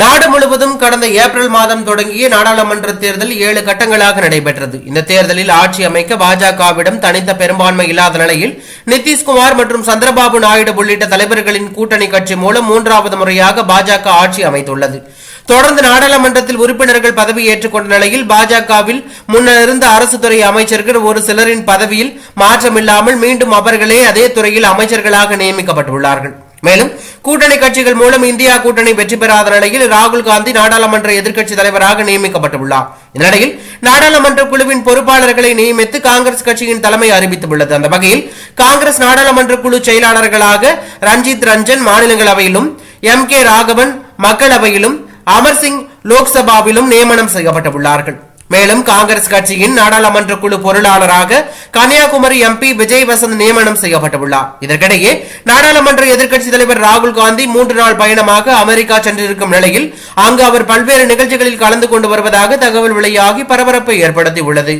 நாடு முழுவதும் கடந்த ஏப்ரல் மாதம் தொடங்கிய நாடாளுமன்ற தேர்தல் ஏழு கட்டங்களாக நடைபெற்றது. இந்த தேர்தலில் ஆட்சி அமைக்க பாஜகவிடம் தனித்த பெரும்பான்மை இல்லாத நிலையில் நிதிஷ்குமார் மற்றும் சந்திரபாபு நாயுடு உள்ளிட்ட தலைவர்களின் கூட்டணி கட்சி மூலம் மூன்றாவது முறையாக பாஜக ஆட்சி அமைத்துள்ளது. தொடர்ந்து நாடாளுமன்றத்தில் உறுப்பினர்கள் பதவி ஏற்றுக்கொண்ட நிலையில் பாஜகவில் முன்னர் இருந்த அரசு துறை அமைச்சர்கள் ஒரு சிலரின் பதவியில் மாற்றமில்லாமல் மீண்டும் அவர்களே அதே துறையில் அமைச்சர்களாக நியமிக்கப்பட்டுள்ளார்கள். மேலும் கூட்டணி கட்சிகள் மூலம் இந்தியா கூட்டணி வெற்றி பெறாத நிலையில் ராகுல் காந்தி நாடாளுமன்ற எதிர்க்கட்சி தலைவராக நியமிக்கப்பட்டுள்ளார். இந்நிலையில் நாடாளுமன்ற குழுவின் பொறுப்பாளர்களை நியமித்து காங்கிரஸ் கட்சியின் தலைமை அறிவித்துள்ளது. அந்த வகையில் காங்கிரஸ் நாடாளுமன்ற குழு செயலாளர்களாக ரஞ்சித் ரஞ்சன் மாநிலங்களவையிலும் எம் கே ராகவன் மக்களவையிலும் அமர் சிங் லோக்சபாவிலும் நியமனம் செய்யப்பட்டுள்ளார்கள். மேலும் காங்கிரஸ் கட்சியின் நாடாளுமன்ற குழு பொருளாளராக கன்னியாகுமரி எம்பி விஜய் வசந்த் நியமனம் செய்யப்பட்டுள்ளார். இதற்கிடையே நாடாளுமன்ற எதிர்க்கட்சி தலைவர் ராகுல் காந்தி மூன்று நாள் பயணமாக அமெரிக்கா சென்றிருக்கும் நிலையில் அங்கு அவர் பல்வேறு நிகழ்ச்சிகளில் கலந்து கொண்டு வருவதாக தகவல் வெளியாகி பரபரப்பை ஏற்படுத்தியுள்ளது.